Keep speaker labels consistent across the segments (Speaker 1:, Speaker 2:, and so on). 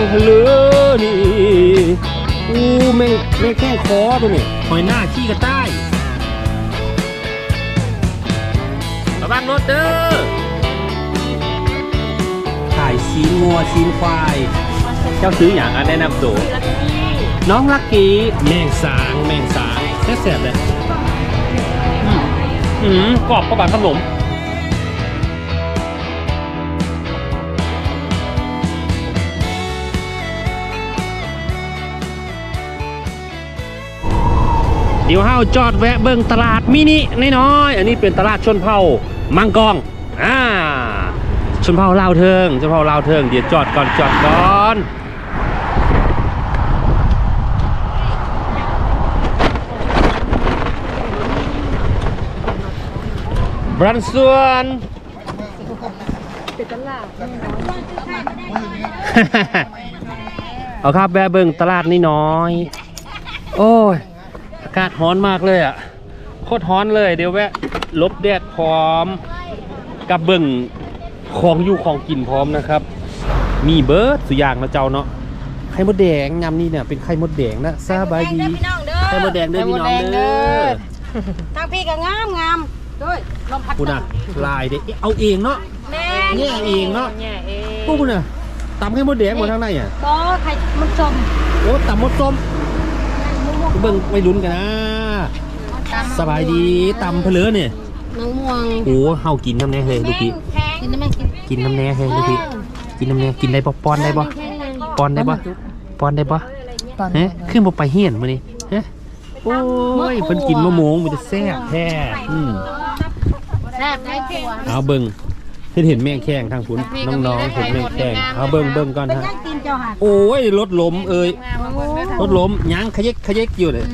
Speaker 1: งทะเลนี่อู้แม่งแม่งแข้งคอตัวนี้หอยหน้าขี้กระต่ายระวังรถเด้อขายซีนงัวซีนควาย เจ้าซื้ออย่างอันแนะนำตัวน้องลักกี้แมงสางแมงสางแซ่บๆเลยอืมกรอบกว่าบาทขนม เดี๋ยวเฮาจอดแวะเบิ่งตลาดมินิน้อยๆอันนี้เป็นตลาดชนเผ่ามังกองอ่าชนเผ่าลาวเทิงชนเผ่าลาวเทิงเดี๋ยวจอดก่อนจอดก่อนบรันส่วนเอาครับแวะเบิ่งตลาดนี่น้อย โอ้ย อากาศร้อนมากเลยอะโคตรร้อนเลยเดี๋ยวแวะหลบแดดพร้อมกับเบิ่งของอยู่ของกินพร้อมนะครับ มีเบิร์ดสุอย่างนะเจ้าเนาะไข่มดแดงยำนี่เนี่ยเป็นไข่มดแดงนะสบายดี
Speaker 2: พี่น้องเด้อ
Speaker 1: ไข่มดแดงเด้อพี่น้องเด้อ
Speaker 2: ทางพี่ก็งามงามด้วยลมพัด
Speaker 1: คุณอะลายเด้เอาเองเนาะ
Speaker 2: แม่
Speaker 1: แง่เองเนาะ
Speaker 2: แง่เอง
Speaker 1: พวกคุณอะตำไข่มดแดงหมดทั้งในอะ
Speaker 2: ก็ใครมันชม
Speaker 1: โอ้ตำมดส้ม เบิ่งไม่ลุ้นกันนะ สบายดีตำเพลือเนี่ย
Speaker 2: น้องม่วง
Speaker 1: โอ้เฮากินน้ำแน่เฮ้ยลูกพี่
Speaker 2: กินได้ไหมกิน
Speaker 1: กินน้ำแน่เฮ้ยลูกพี่กินน้ำแน่กินได้ปะป้อนได้ปะป้อนได้ปะป้อนได้ปะเฮ้ขึ้นมาไปเฮียนมานี่เฮ้โอ้ยเพิ่นกินมะม่วงมันจะแซ่บแท้อืม
Speaker 2: แซ่บได้ผัว
Speaker 1: เอาเบิ่ง เห็นเห็นแมงแข้งทางคุณน้องๆเห็นแมงแข้งเอาเบิ่งเบิ่งก่อน
Speaker 2: เป็น
Speaker 1: ฮะ
Speaker 2: ย่างตีนเจ้าหัก
Speaker 1: โอ้ยรถล้มเอ้ยรถล้มยังขยกขยกอยู่เลย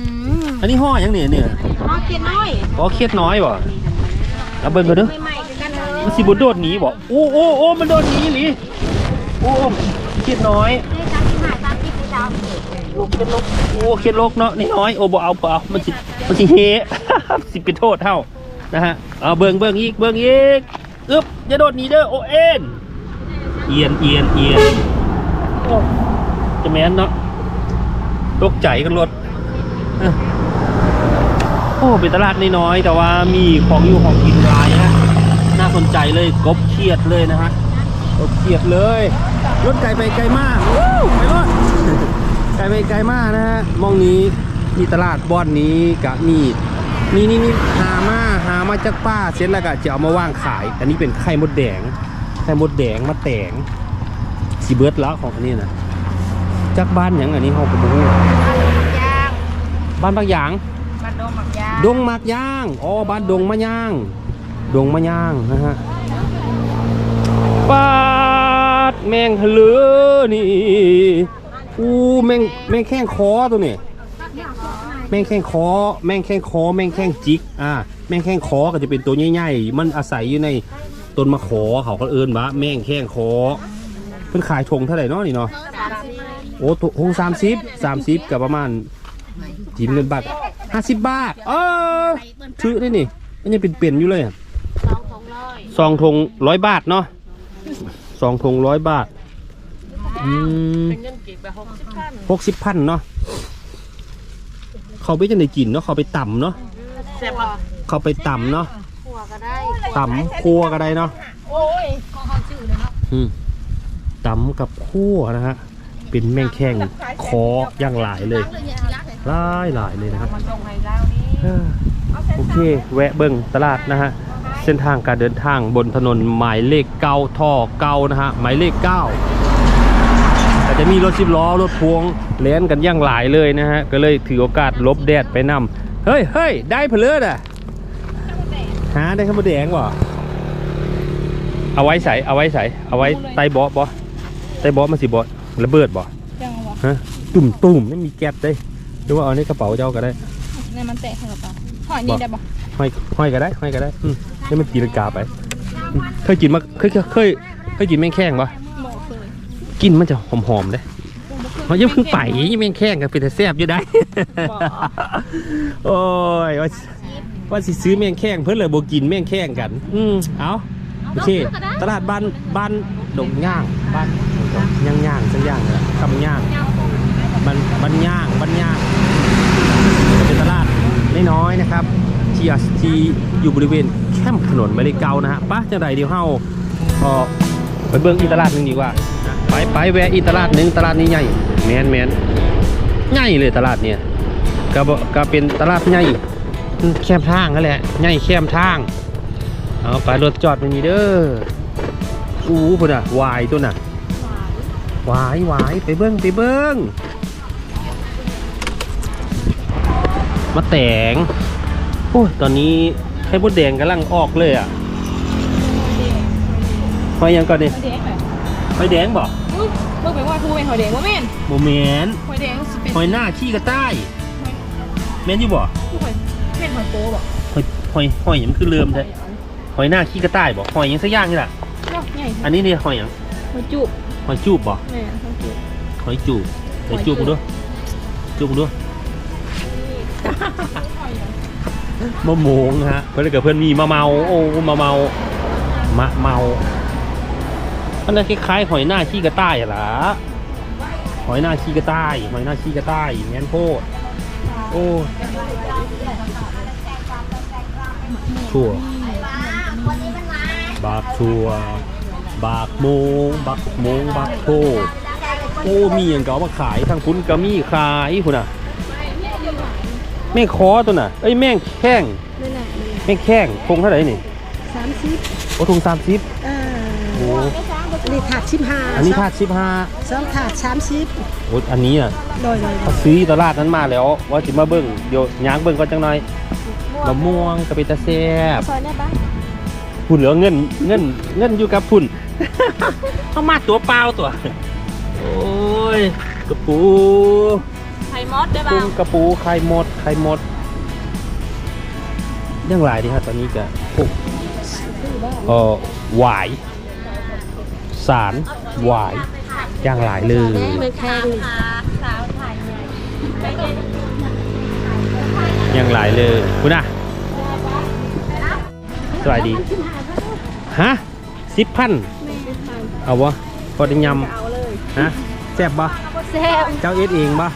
Speaker 1: อันนี้ห่อยังเนี่ยเนี่ย
Speaker 2: น้องกินน้อย
Speaker 1: อ๋อเครียดน้อยบ่เอาเบิ่งกันเด้อ
Speaker 2: ใหม่ๆกันเลย
Speaker 1: มันสิบโดดหนีบ่โอ้โอ้โอ้มันโดดหนีหรือโอ้เครียดน้อย
Speaker 2: นี่สามสิบห้าสามสิบพี่ดาว
Speaker 1: ลูกเครียดลกโอ้เครียดลกเนาะนี่น้อยโอ้บ่เอาบ่เอามันสิมันสิเฮสิเป็นโทษเท่านะฮะเอาเบิ่งเบิ่งอีกเบิ่งอีก อึ๊บอย่าโดดหนีเด้อโอเอ็นเอียนเอียนเอียนโอ้จะแม่นเนาะตกใจกันรถเอ้อโอ้เป็นตลาดน้อยๆแต่ว่ามีของอยู่ของกินหลายนะน่าสนใจเลยกบเครียดเลยนะฮะกบเครียดเลยรถไกลไปไกลมากวู้ไปรถไกลไปไกลมากนะฮะมองนี้มีตลาดบอนนี้กะมี นี่นี่นี่หามาหามาจากป้าเสร็จแล้วก็จะเอามาว่างขาย อันนี้เป็นไข่มดแดงไข่มดแดงมาแตงสีเบิร์ดแล้วของอันนี้นะจากบ้านหยังอันนี้เขาก็บ่รู้
Speaker 2: ย่าง
Speaker 1: บ้านบางอย่าง
Speaker 2: บันดงหมักย่าง
Speaker 1: ดงมักย่างอ๋อบ้านดงมะย่าง ดงมะย่างนะฮะปาดแมงเหลือนี่อู้แมงแมงแข้งคอตัวนี้ แมงแข้งคอแมงแข้งคอแมงแข้งจิกอ่าแมงแข้งคอก็จะเป็นตัวใหญ่ๆมันอาศัยอยู่ในต้นมะขอเขาก็เอิ้นว่าแมงแข้งคอเพิ่นขายชงเท่าไหร่เนาะนี่เนาะโอ้ถุงสามสิบสามสิบกับประมาณจีนเงินบาทห้าสิบบาทเออชื่อได้นี่อันนี้เป็นเปลี่ยนอยู่เลยอะ
Speaker 2: สองสองร้อย
Speaker 1: ซองทงร้อยบาทเนาะซองทงร้อยบาทอืม
Speaker 2: เป็นเงินกี่ไปหกสิบพัน
Speaker 1: หกสิบพันเนาะ เขาไปจะได้กินเนาะเขาไปต่ำเนาะ
Speaker 2: แซ่บป่ะ
Speaker 1: เขาไปต่ำเนาะ
Speaker 2: ผัวก็ได้
Speaker 1: ต่ำคั่วก็ได้เนาะ
Speaker 2: โอ้ยของเขาชื่อเลยเนาะ
Speaker 1: อืมต่ำกับคั่วนะฮะเป็นแมงแข้งคอย่างหลายเลยหลายหลายเลยนะครับ
Speaker 2: มันตรงไฮแล้วนี่
Speaker 1: เออโอเค แวะเบิ่งตลาดนะฮะเส้นทางการเดินทางบนถนนหมายเลขเก้าท่อเก้านะฮะหมายเลขเก้า แต่จะมีรถสิบล้อรถพวงเล่นกันอย่างหลายเลยนะฮะ ก็เลยถือโอกาสลบแดดไปนำเฮ้ยเฮ้ยได้เพลิดอะหาได้ข้าวหมดแดงบ่เอาไว้ใส่เอาไว้ใส่เอาไว้ใต้เบาะบ่ใต้เบาะมันสิบ่ระเบิดบ่
Speaker 3: จังหวะ
Speaker 1: ฮะตุ่มตุ่มๆไม่มีแก๊สได้หรือว่าเอาในกระเป๋าเจ้าก็ได้
Speaker 3: ในมันแตกของกระเป๋าหอยนี่ได้ปะ
Speaker 1: ห้อยห้อยก็ได้ห้อยก็ได้อืมให้มันตีลังกาไปอืมเคยกินมาเคยเคยเคยเคยกินแมงแข้งปะ
Speaker 3: บอกเคย
Speaker 1: กินมันจะหอมๆเด้มันยังเพิ่งไปแมงแข้งกันเป็นแต่แซ่บอยู่ได้ โอ้ยว่าว่าสิซื้อแมงแข้งเพื่อนเลยโบกินแมงแข้งกัน อืมเอาโอเคตลาดบ้านบ้านดงย่างบ้านดงย่างย่างสักอย่างเนี่ยคำย่างมันบันย่างบันย่างเป็นตลาดน้อยๆนะครับที่อาที่อยู่บริเวณแคมป์ถนนไม่ได้เกานะฮะปะจังใดเดี๋ยวเฮาก็ไปเบิ่งอีกตลาดหนึงดีกว่านะ ไปไปแวะอีตลาดหนึงตลาดนี้ใหญ่แมนแมนใหญ่เลยตลาดเนี่ยก็ก็เป็นตลาดใหญ่แคมทางนั่นแหละใหญ่แคมทางเอาไปรถจอดไปนี่เด้ออู้พุ่นอะวายตัวน่ะวายวายไปเบิ้งไปเบิ้งมาแตงโอ้ยตอนนี้ไข่มดแดงกำลังออกเลยอะหอยยังก่อนดิ
Speaker 3: หอยแดงไหม
Speaker 1: หอยแดงบอก
Speaker 3: เมื่อเป็นว่าทูเป็นหอยแดงว่าแม่น
Speaker 1: โมเมน
Speaker 3: หอยแดงสิเป็น
Speaker 1: หอยหน้าขี้กระต่ายแมนอยู่บ่
Speaker 3: ผู้หอยเป็นหอยโป๊บอก
Speaker 1: หอยหอยหอยหยังมันคือเริ่มแท้หอยหน้าขี้กระต่ายบ่หอยหยังสักอย่างนี่แหละ
Speaker 3: เนาะใหญ่
Speaker 1: อันนี้เนี่ยหอยหยัง
Speaker 3: หอยจุบ
Speaker 1: หอยจูบบ่
Speaker 3: แม่หอยจุบ
Speaker 1: หอยจูบหอยจูบกูด้วยจูบกูด้วยมะโมงฮะเพื่อนกับเพื่อนมีมะเมาโอ้มะเมา มะเมา อันนั้นคล้ายๆหอยหน้าขี้กระต่ายอะล่ะหอยหน้าขี้กระต่ายหอยหน้าขี้กระต่ายแม่นโพดโอ้ชั่วบากชัว บากโมงบักโมงบักโทโอ้มีอย่างเก่ามาขายทางคุณก็มีขายคุณอะแม่งคอตัวน่ะเอ้ยแม่งแข้ง
Speaker 2: นั่นแหละ
Speaker 1: แม่งแข้งคงเท่าไหร่นี่
Speaker 2: สามสิบ
Speaker 1: โอ้ทุงสามสิบ
Speaker 2: อ่า
Speaker 1: โอ้
Speaker 2: อั นนี้ถาดสิบห้า
Speaker 1: อันนี้ถาดสิบห้า
Speaker 2: สองถาดสามสิบ
Speaker 1: โอ้อันนี้อะ
Speaker 2: โดยโดย
Speaker 1: เขาซื้อตลาดนั้นมาแล้ว ว่าจิมาเบิ้งเดี๋ยวย่างเบิ้งก็จังหน่อยมะม่วงกระเปนตาแซ่บ
Speaker 3: ซอยเนี่ยปะ
Speaker 1: พุ่นเหลือเงินเงินเงินอยู่กับพุ่น เอามาตัวเปล่าตัว โอ้ยกระปู
Speaker 3: ไข่มอสได้ปะ
Speaker 1: กุ้งกระปูไข่หมดไข่หมดเรื่องหลายดีครับตอนนี้ก็พวกเอ่อหวาย สารหวายอย่างหลายเลย
Speaker 2: ไม่แข็ง
Speaker 1: อย่างหลายเลยคุณอะสวัสดี ฮะสิบพันเอาวะพอได้ยำฮะแซ่บปะ
Speaker 3: แซ่บ
Speaker 1: เจ้าเอ็ดเองปะ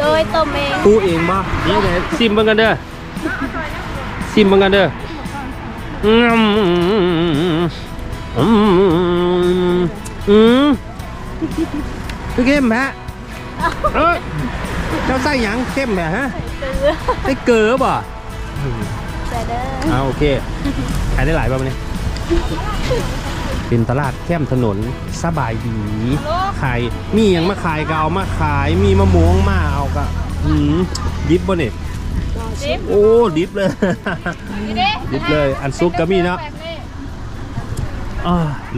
Speaker 3: โดยต้มเอง
Speaker 1: ตู้เองปะนี่ไงซิมเบิ่งกันเด้อซิมเบิ่งกันเด้อ อืมอืมคือเข้มแฮะเอ้ยเจ้าใส่หยังเข้มแฮะฮะใส่เกลือป่ะ
Speaker 3: ใส่เด้อ
Speaker 1: อ่าโอเคขายได้หลายป่ะวันนี้เป็นตลาดแคมถนนสบายดีขายมีหยังมาขายก็เอามาขายมีมะม่วงมาเอาก็อืมดิบบ่เนี่ยโอ้ดิบเลย
Speaker 3: ดิ
Speaker 1: บเลยอันซุปก็มีเนาะ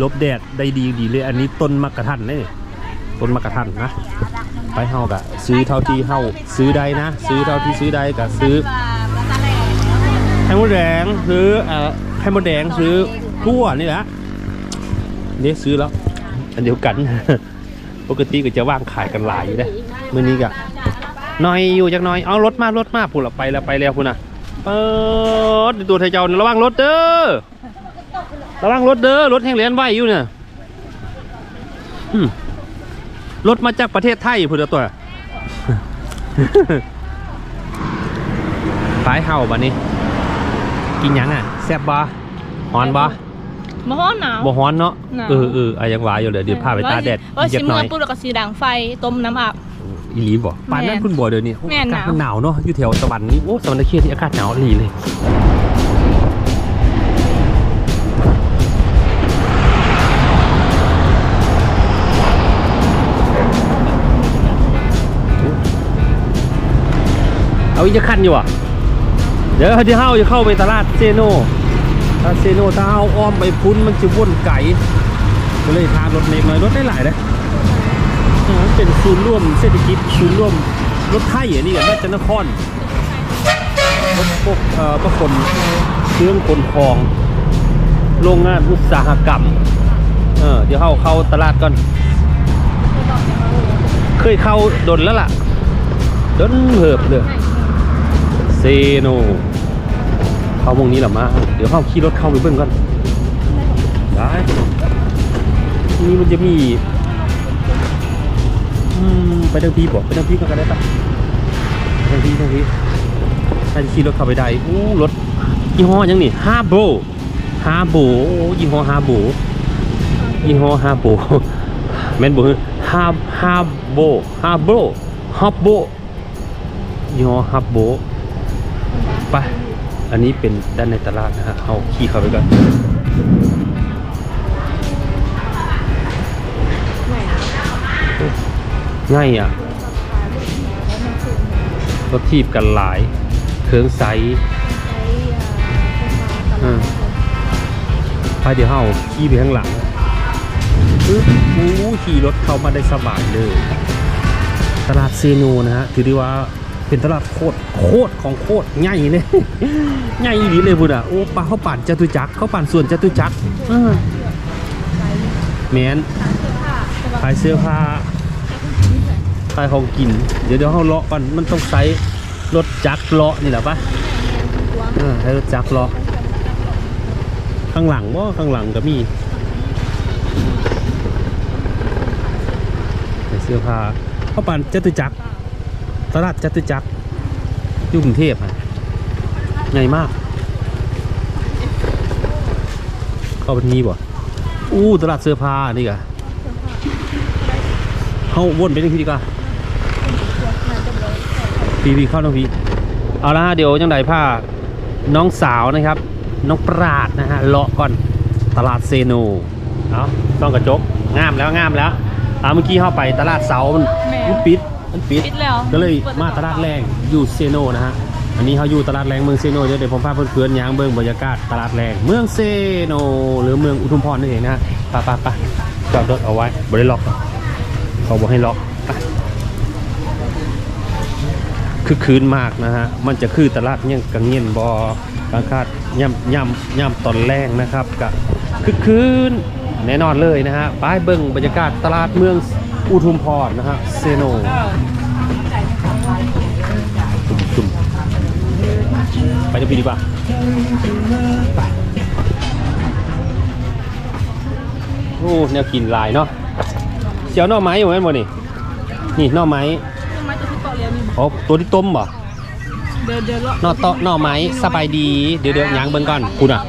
Speaker 1: ลบแดดได้ดีดีเลย อันนี้ต้นมักะทันนี่ต้นมักะทันนะ ไปเฮากะซื้อเท่าที่เฮาซื้อได้นะ ซื้อเท่าที่ซื้อได้ก็ซื้อไข่มดแดงซื้อเอ่อไข่มดแดงซื้อทั่วนี่แหละนี่ซื้อแล้ว อันเดียวกัน ปกติก็จะว่างขายกันหลายอยู่นะมื้อนี้ก็หน่อยอยู่จักน่อยเอารถมารถมาพูดละไปแล้วไปแล้วคุณน่ะเปิดตัวไทยเจ้าระวังรถเด้อ ระวังรถเด้อรถแห่งเหรียญไหวอยู่เนี่ยอืมรถมาจากประเทศไทยพูดเอาตัวปลายเห่าบัดนี้ กินหยังอะแซ่บบ่ฮอนบ่
Speaker 3: มะฮ้อนหนาว
Speaker 1: บ่ฮ้อนเนาะ
Speaker 3: หนาว
Speaker 1: เออเอออะยังหวาอยู่เลยเดี๋ยวพาไปตาแดด
Speaker 3: ว่า
Speaker 1: เจ็
Speaker 3: ชิ
Speaker 1: บ
Speaker 3: ม
Speaker 1: หน่
Speaker 3: เมื่
Speaker 1: อ
Speaker 3: อยปุ๊บแล้วก็สีดังไฟต้มน้ำอาบ
Speaker 1: อีหลีบ่ปานนั้น
Speaker 3: แม่น
Speaker 1: คุณบ่เดี๋ยวนี้
Speaker 3: แม่น
Speaker 1: อากาศ
Speaker 3: หนาว
Speaker 1: มันหนาวเนาะอยู่แถวตะวันนี้โอ้ตะวันตะเคียนที่อากาศหนาวอีหลีเลย เอาอีกจะคันอยู่อะ เดี๋ยวเดี๋ยวเฮาจะเข้าไปตลาดเซโนถ้าดเซโนถ้าเฮาอ้อมไปพุ้นมันจะว่นไก่ก็เลยทานรถเล็กน้อยรถได้หลายนะเออเป็นศูนย์ร่วมเศรษฐกิจศูนย์ร่วมรถไทยอันนี้กับราชนครรถพวกเอ่อพวกคนเครื่องขนของ โรงงานอุตสาหกรรม เออเดี๋ยวเข้าเข้าตลาดก่อน เคยเข้าดนแล้วล่ะ ดนเหิบเลย เซโน เข้าวงนี้แหละมา เดี๋ยวเข้าขี่รถเข้าไปเบิ่งก่อน ได้ นี่มันจะมีมไปทางพี่บอกไปทางพี่ก็ได้ปะทางพี่ทางพี่ถ้าจะขี่รถเข้าไปได้อู้รถยี่ห้อยังนี่ฮาโบฮาโบยี่ห้อฮาโบยี่ห้อฮาโบแม่นบ่ฮาฮาโบฮาโบฮาโบยี่ห้อฮาโบ ไปอันนี้เป็นด้านในตลาดนะฮะเอาขี่เข้าไปก่อนง่ายอะรถทีบกันหลาย เครื่องไซส์อืมไปเดี๋ยวเฮาขี่ไปข้างหลังปึ๊บโอ้ขี่รถเข้ามาได้สบายเลย ตลาดเซโนนะฮะ ถือได้ว่าเป็นตลาดโคตร โคตรของโคตรใหญ่เลยใหญ่ดีเลยพุ่นอะโอ้ปลาเขาปั่นจตุจักรเขาปั่นส่วนจตุจักรอืมแมนขายเสื้อผ้าขายของกิน เดี๋ยวเดี๋ยวเขาเลาะก่อนมันต้องใช้รถจักรเลาะนี่แหละปะเออใช้รถจักรเลาะข้างหลังว่าข้างหลังก็มีใส่เสื้อผ้าเข้าปั่นจตุจักรตลาดจตุจักรอ ยู่กรุงเทพอะใหญ่มากเข้าไปที่นี่บ่อู้ตลาดเสื้อผ้านี่กะเข้าวนไปที่นี่ดีกว่าพี่พี่เข้าน้องพี่เอาละฮะเดี๋ยวจังไดผ้าน้องสาวนะครับ น้องปราดนะฮะเลาะก่อนตลาดเซโนเอาต้องกระจกงามแล้วงามแล้วอ่าเมื่อกี้เข้าไปตลาดเสามัน
Speaker 3: แม่
Speaker 1: มันปิด มันปิด
Speaker 3: ปิดแล้ว
Speaker 1: ก็เลยมาตลาดแรงอยู่เซโนนะฮะ อันนี้เขาอยู่ตลาดแรงเมืองเซโนเดี๋ยวเดี๋ยวผมพาเพื่อนๆย่างเบิ้งบรรยากาศตลาดแรงเมืองเซโนหรือเมืองอุทุมพรนั่นเองนะฮะไปไปไปจอดรถเอาไว้บริล็อกเขาบอกให้ล็อกไปคือคืนมากนะฮะ มันจะคือตลาดเนี่ยกังเงียนบอกางคาดย่ำย่ำย่ำตอนแรกนะครับกะคือคืนแน่นอนเลยนะฮะไปเบิ้งบรรยากาศตลาดเมือง อุทุมพรนะฮะเซโนจุ่มๆไปจะปีดีกว่าไปโอ้แนวกินหลายเนาะเสียวหน่อไม้อยู่ไหมหมดนี่นี่หน่อไม้
Speaker 3: ทำไมจะทุกเกาะเรียนมี
Speaker 1: อ๋อตัวที่ต้มบ่
Speaker 3: เดินเดินเลาะ
Speaker 1: นอโตะหน่อไม้สบายดีเดี๋ยวเดี๋ยวย่างเบิ้งก่อนคุณอะ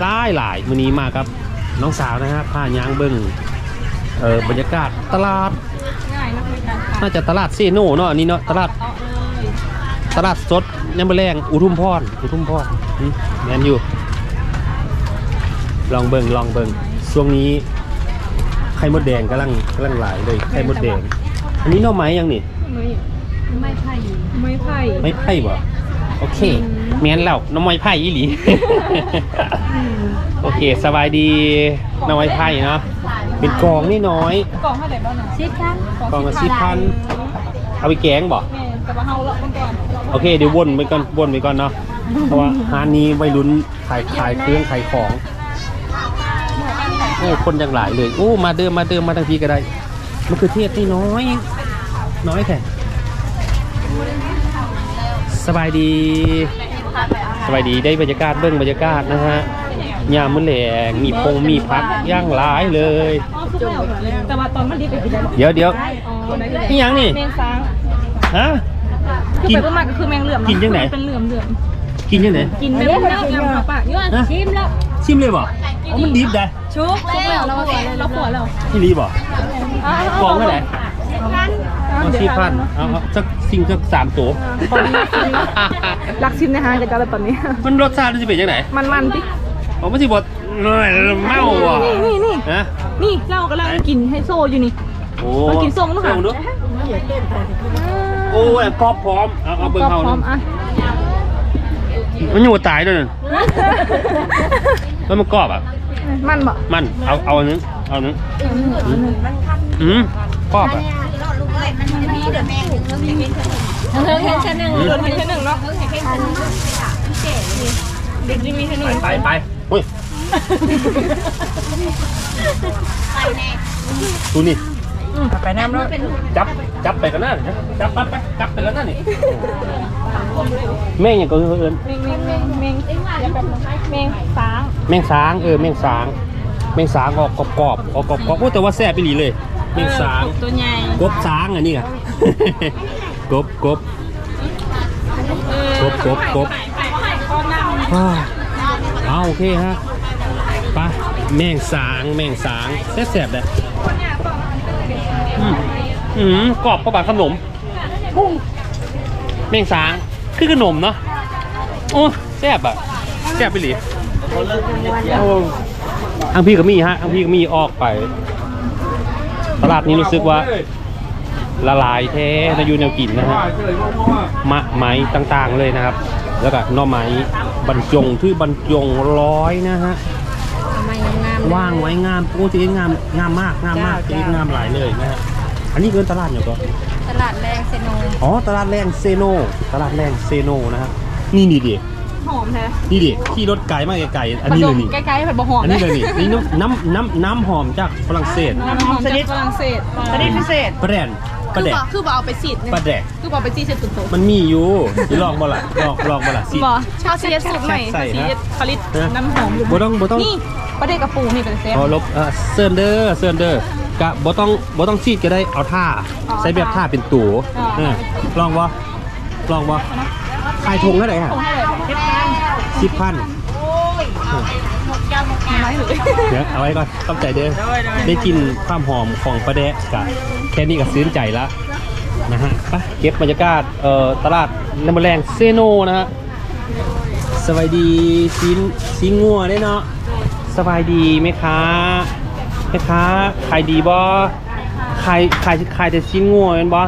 Speaker 1: หลายหลายมื้อนี้มาครับ น้องสาวนะฮะพาย่างเบิ้ง เออบรรยากาศตลาด
Speaker 3: ง่ายนะในการขาย
Speaker 1: น่าจะตลาดเซโนเนาะอันนี้เนาะตลาด
Speaker 3: เตาะเลย
Speaker 1: ตลาดสดยามมอแรงอุทุมพรอุทุมพรอืมแมนอยู่ ลองเบิ้งลองเบิ้งช่วงนี้ไข่มดแดงกำลังกำลังหลายเลยไข่มดแดง อันนี้หน่อไม้ยังนี่
Speaker 3: ไม่ไม่ไผ่ไม่ไผ่
Speaker 1: ไม่ไผ่บ่โอเคแม่นแล้วน้องไม้ไผ่อีหลี โอเค สบายดีน้องไม้ไผ่เนาะเป็นกองนี่น้อย
Speaker 3: กล่องเท่าไหร่บ้างนะ
Speaker 2: ชิดกัน
Speaker 1: กองละสิบพันเอาไปแกงบ่
Speaker 3: แม่แต่ว่าเฮาเลาะมันก่อน
Speaker 1: โอเคเดี๋ยววนไปก่อนวนไปก่อนเนาะเพราะว่าฮานนี้วัยรุ่นขายขายเครื่องขายของโอ้คนยังหลายเลยโอ้มาเดิมมาเดิมมาทางทีก็ได้มะเขือเทศนี่น้อย น้อยแค่สบายดีสบายดีได้บรรยากาศเบื้องบรรยากาศนะฮะ ยามมื้อแหลงมีพงมีพักย่างหลายเลย
Speaker 3: อ๋อสุกแล้วแต่ว่าตอนมันดีไปกินได้
Speaker 1: เดี๋ยวเดี๋ยว
Speaker 3: อ๋อได้เลย
Speaker 1: นี่ยังนี่
Speaker 3: แมงซาง
Speaker 1: ฮะ
Speaker 3: คือ
Speaker 1: กิน
Speaker 3: ไปก็มาก็คือแมงเหลือม
Speaker 1: กินจังไหน
Speaker 3: เป็นเหลือมเหลือม
Speaker 1: กินยังไง
Speaker 3: กินแมงเหลือมยำเข้าปากเยอะ
Speaker 1: ฮะ
Speaker 3: ชิมแล้ว
Speaker 1: ชิมเลยบ่อ๋อมันดิบได้
Speaker 3: ชุบชุบแล้วเราขวเราขวแล้ว
Speaker 1: ที่รีบ่กองเท่าไหร่เอาสี่พันเอาเอาสักสิ่งสักสามตัว
Speaker 3: รักชิมในห้างกันจ้าตอนนี้
Speaker 1: มันรสชาติมันจะเป็นยังไง
Speaker 3: มันมันๆพี่
Speaker 1: อ๋อมันจะบดเมาอะ
Speaker 3: นี่นี่นี่
Speaker 1: ฮะ
Speaker 3: นี่เจ้ากำลังกินให้โซ่อยู่นี่
Speaker 1: โอ้
Speaker 3: มากินส้มด้วยค่ะ
Speaker 1: ส้ด้วยโอ้ยกรอบพร้อมเอาเอาเบิ่ง
Speaker 3: ก็
Speaker 1: เอา
Speaker 3: พร้อ
Speaker 1: นะ
Speaker 3: มอะ
Speaker 1: มันอยู่ตายด้วยนั่นแล้วมันกรอบอะ
Speaker 3: มันบ่
Speaker 1: มันเอาเอาอันนึงเอาอันนึงอืมกรอบอะ
Speaker 3: เธอเห็นชั้นหนึ่งรถเห็นชั้นหนึ่งเนาะเด็กจะมีชั้นหนึ่ง
Speaker 1: ไปไปอุ้ยดูนี่
Speaker 2: ไปน้ำรถ
Speaker 1: จับจับไปกันนะจับปั๊บไปจับไปกันนะนี่แม่งอย่างก็เอิน
Speaker 3: เมงเมงเมงเมงอย่าแบบเมงสาง
Speaker 1: แมงสางเออแมงสางแมงสางออกกรอบๆออกกรอบๆโอ้แต่ว่าแซ่บไปหลีเลยแม่งสาง
Speaker 2: ตัวใหญ่
Speaker 1: กบสางอันนี้อะกบกบกบกบกบอ้าว เอาโอเคฮะไปแม่งสางแม่งสางแซ่บๆเลยอืมอืมกรอบประบาดขนมแม่งสางคือขนมเนาะโอ้แซ่บอะแซ่บไปหลีโอ้อังพี่ก็มีฮะอังพี่ก็มีออกไป ตลาดนี้รู้สึกว่า ละลายแท้นายูแนวกินนะฮะมะไหมต่างๆเลยนะครับ แล้วก็หน่อไม้ บรรจงที่บรรจงร้อยนะฮะ
Speaker 2: ทำไมงาม
Speaker 1: ว่างไว้งามโอ้จะงามงามมากงามมากจะงามหลายเลยนะฮะอันนี้เกินตลาดอยู่ก็
Speaker 2: ตลาดแรงเซโน
Speaker 1: อ๋อตลาดแรงเซโนตลาดแรงเซโนนะฮะนี่นี่ดิ
Speaker 3: หอมแท้
Speaker 1: นี่ดิขี่รถไกลมากไกลๆอันนี้เลยนี่
Speaker 3: ใกล้ๆแบบบ่หอม
Speaker 1: อันนี้เลยนี่นี่น้ำน้ำน้ำหอมจากฝรั่งเศส
Speaker 3: น้ำหอมจากฝรั่งเศส
Speaker 2: ชนิดพิเศษ
Speaker 1: ปลาแดน ป
Speaker 3: คื
Speaker 1: ลา
Speaker 3: อ
Speaker 1: แดก
Speaker 3: บอกคือบอกเอาไปฉีดเนี่ย
Speaker 1: ปลาแดก
Speaker 3: คือบอกเอาไปฉีดเสร็จตุ่ม
Speaker 1: มันมีอยู่สิลองบ่ล่ะลองลองบ่ล่ะสิ
Speaker 3: บอกชาวซีเอสสูตรใหม่
Speaker 1: ใส่
Speaker 3: ซี
Speaker 1: นะ
Speaker 3: เอสผลิต
Speaker 1: นะ
Speaker 3: น้ำหอมอยู่
Speaker 1: บ่ต้องบ่ต้อง
Speaker 3: นี่ประเด็กกระปูนี่เป็นเซฟ
Speaker 1: พอลบเอ่อเซิร์นเดอร์เซิร์นเดอร์กะบ่ต้องบ่ต้องซีดก็ได้เอาท่า
Speaker 3: อ๋อ
Speaker 1: ใส่แบบท่าเป็นตัว
Speaker 3: อ๋อ
Speaker 1: เออลองบ่ลองบ่ขายถุงเท่าไหร่ฮะ
Speaker 3: คงให้เลยเพชรพัน
Speaker 1: สิบพัน
Speaker 3: ไม้หรือ
Speaker 1: เดี๋ยวเอาไว้ก่อนเข้าใจเด้อได้กินความหอมของปลาแดะกะ แค่นี้ก็ซื้นใจละนะฮะไปเก็บบรรยากาศเอ่อตลาดน้ำมันแรงเซโนนะฮะสบายดีซีนซีงัวได้เนาะสบายดีไหมคะไหมคะขายดีบ่ขายขายขายแต่ซีนงัวแม่นบ่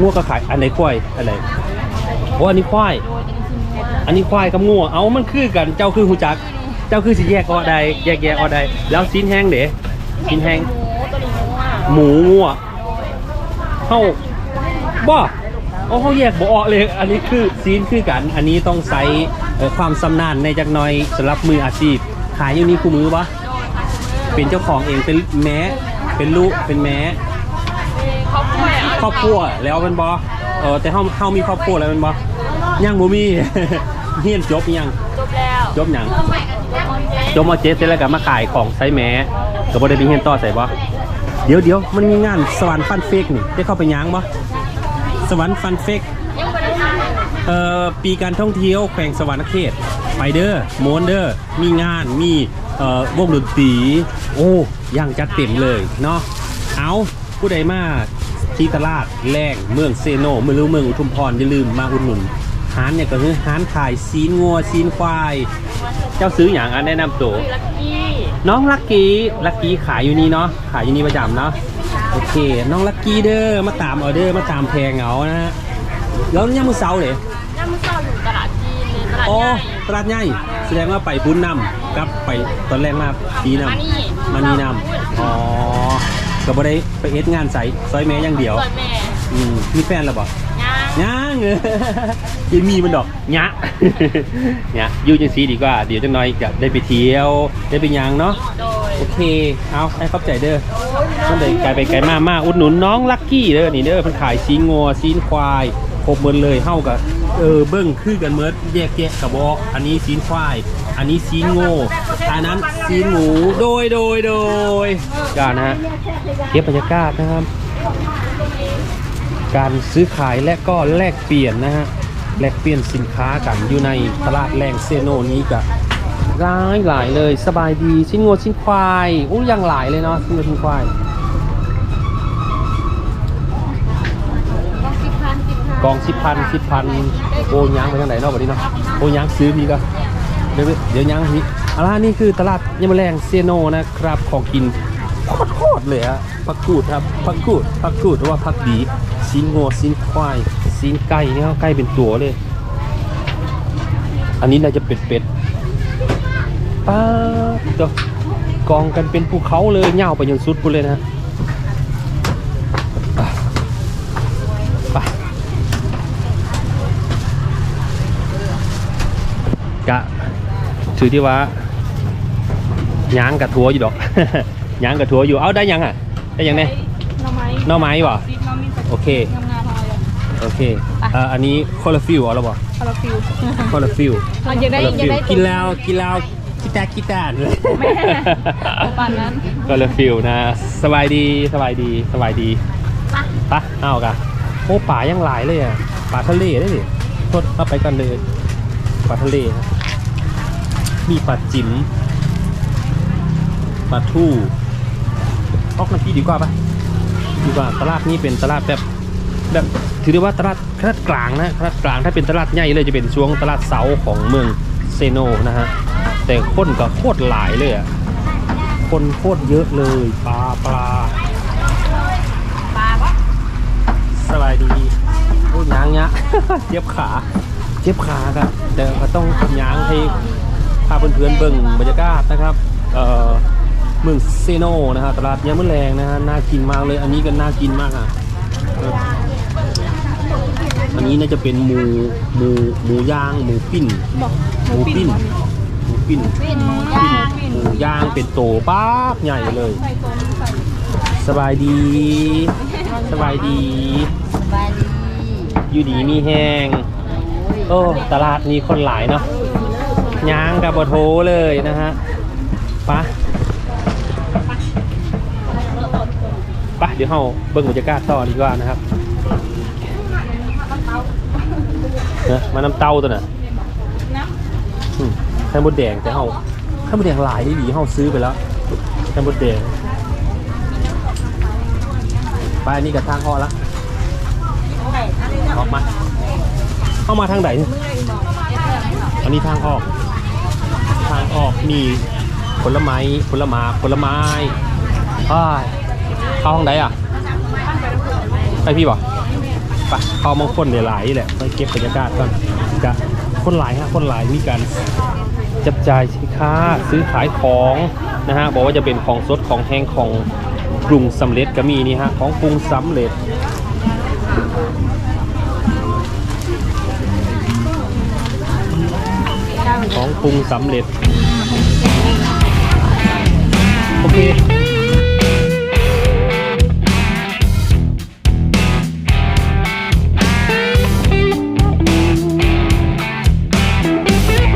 Speaker 1: งัวก็ขายอันไหนควายอันไหนโอ้อันนี้ควายอันนี้ควายกับงัวเอามันคือกันเจ้าคือหูจัก เจ้าคือสิแยกออใดแยกแยกออใดแล้วซีนแห้งเด๋ซีนแห้ง หมูงัวเฮาบ่เอาเฮาแยกบ่ออกเลย อันนี้คือซีนคือกัน อันนี้ต้องใช้เอ่อความสำนาญในจักหน่อยสำหรับมืออาชีพ ขายอยู่นี่คู่มือปะเป็นเจ้าของเองเป็นแม้เป็นลูกเป็นแม้ครอบครัวแล้วเป็นบอเออแต่เฮาเฮามีครอบครัวแล้วเป็นบยังบ่มีเฮียนจบยัง
Speaker 2: จบแล้ว
Speaker 1: จบหยังจบมาเจ็ดเสร็จแล้วก็มาขายของไซแม้ก็บ่ได้ไปเฮียนต่อใส่บ่ เดี๋ยวเดี๋ยวมันมีงานสวรรค์ฟันเฟกนี่ได้เข้าไปย้างบ่สวรรค์ฟันเฟกเอ่อปีการท่องเที่ยวแขวงสวรรณเขตไปเด้อโมนเด้อมีงานมีเอ่อวงดนตรีโอ้อย่างจัดเต็มเลยเนาะเอาผู้ใดมาที่ตลาดแรงเมืองเซโนเมืองเมืองอุทุมพรอย่าลืมมาอุดหนุนร้านเนี่ยก็คือร้านขายซีนงัวซีนควาย เจ้าซื้ออย่างอันแนะนำตัว น้องลักกี้ลักกี้ขายอยู่นี่เนาะขายอยู่นี่ประจำเนาะโอเค น้องลักกี้เด้อมาตามออเดอร์มาตามแพงเอานะฮะแล้วยังมือเสาร์เลย
Speaker 2: ย่ามือเศร้าอยู่ตลาดจีนเลยตลาด
Speaker 1: อ๋อ
Speaker 2: ใหญ่
Speaker 1: ตลาดใหญ่แสดงว่าไปบุญนำกับไปตอนแรกมาปีนำ
Speaker 2: มานี่
Speaker 1: มานี่นำอ๋อก็บ่ได้ไปเอ็ดงานใส่ซอยแม่อย่างเดียว
Speaker 2: ส่วนแม่
Speaker 1: อืมมีแฟนแล้วบ่
Speaker 2: ย่าง
Speaker 1: ย่างเออยังมีมันดอกยะเนี่ยอยู่จังซีดีกว่า เดี๋ยวจังน้อยจะได้ไปเที่ยว ได้ไปหยังเนาะ
Speaker 2: โดย
Speaker 1: โอเค เอาให้เข้าใจเด้อมันเลยไกลไปไกลมากมาอุดหนุนน้องลักกี้เด้อ นี่เด้อเพิ่นขายซีนงัวซีนควายครบหมดเลยเฮากับเออเบิ้งคือกันเมิดแยกแยะกับบอกอันนี้ซีนควาย อันนี้ซีนโง่อันนั้นซีนหมู โดยโดยโดยการนะฮะเก็บบรรยากาศนะครับ การซื้อขายและก็แลกเปลี่ยนนะฮะแลกเปลี่ยนสินค้ากันอยู่ในตลาดแรงเซโนนี้กับร้ายหลายเลยสบายดีชิ้นงัวชิ้นควายอู้ยังหลายเลยเนาะชิ้นงัวชิ้นควาย
Speaker 2: สิบพันสิบพัน
Speaker 1: กองสิบพันสิบพันโอ้ยางไปทางไหนเนาะวันนี้เนาะโอ้ยางซื้อพี่ก็เดี๋ยวเดี๋ยวยางพี่อาล่ะนี่คือตลาดยมแรงเซโนนะครับของกินโคตรๆเลยฮะผักกูดครับผักกูดผักกูดหรือว่าผักดี ชิ้นงัวชิ้นควายชิ้นไก่เนี่ยไก่เป็นตัวเลย อันนี้น่าจะเป็ดเป็ดๆป้าดเดี๋ยวกองกันเป็นภูเขาเลยเงาวไปจนสุดพุ่นเลยนะฮะอะไปกะถือที่ว่าย้างกับทัวอยู่ดอกย้างกับทัวอยู่ เอาได้ยังอะ ได้ยังไง
Speaker 3: หน่อไม้
Speaker 1: หน่อไม้บ่
Speaker 3: ซีดน้ำมีส
Speaker 1: โอเค
Speaker 3: งามๆอะไร
Speaker 1: โอเคอ่าอันนี้คอลลาฟิลเอาแล้วบ่
Speaker 3: คาราฟิล
Speaker 1: คอลลาฟิล
Speaker 3: มันยังได้
Speaker 1: คอลลา
Speaker 3: ยัง
Speaker 1: ฟิล
Speaker 3: ได้
Speaker 1: กินแล้วกินแล้วกีตาร์กีตาร์เลย
Speaker 3: แม่ปานนั้น
Speaker 1: ก็เลยฟิลนะสบายดีสบายดีสบายดีปะเอากะโอ้ป่ายังหลายเลยอะป่าทะเลได้ดิโทษเอาไปกันเลยป่าทะเลนะมีปลาจิ๋มปลาทู่ออกน้ำพี่ดีกว่าปะ ดีกว่าตลาดนี้เป็นตลาดแบบแบบถือได้ว่าตลาดตลาดกลางนะตลาดกลางถ้าเป็นตลาดใหญ่เลยจะเป็นช่วงตลาดเสาของเมืองเซโนนะฮะแต่คนก็โคตรหลายเลยอะคนโคตรเยอะเลยปลาปลาสบายดีโอ้ยยางเนี้ยเจ็บขาเจ็บขาครับแต่ก็ต้องยางให้พาเพื่อนๆเบิ่งบรรยากาศนะครับเอ่อ เมืองเซโนนะฮะตลาดยามมื้อแรงนะฮะน่ากินมากเลยอันนี้ก็น่ากินมากอะเอออันนี้น่าจะเป็นหมูหมูหมูย่างหมูปิ้น
Speaker 3: บอก
Speaker 1: หมูปิ้นหมูปิ้น
Speaker 2: ปิ้นหมูย่าง
Speaker 1: หมูย่างเป็นโตป้าบใหญ่เลย
Speaker 3: ใส่ตัวใส่
Speaker 1: สบายดี สบายดี
Speaker 2: สบายดี
Speaker 1: อยู่ดีมีแห้งโอ้ตลาดนี้คนหลายเนาะย่างกับบโทเลยนะฮะไปะปะ เดี๋ยวเราเบิ่งบรรยากาศต่อดีกว่านะครับนะมาน้ำเต้าตัวน่ะ
Speaker 3: น้
Speaker 1: อืมไข่มดแดงแต่เฮาไข่มดแดงหลายดีเฮาซื้อไปแล้วไข่มดแดงไปอันนี้กับทางออละออกมาเข้ามาทางไหนอันนี้ทางออก ทางออกมีผลไม้ผลไม้ผลไม้อ้าย เข้าห้องไหนอะ ไปพี่บ่ไปเข้ามองคนหลายๆแหละไปเก็บบรรยากาศก่อนกะคนหลายฮะคนหลายมีการจับจ่ายสินค้าซื้อขายของนะฮะบอกว่าจะเป็นของสดของแห้งของปรุงสำเร็จก็มีนี่ฮะของปรุงสำเร็จของปรุงสำเร็จ โอเค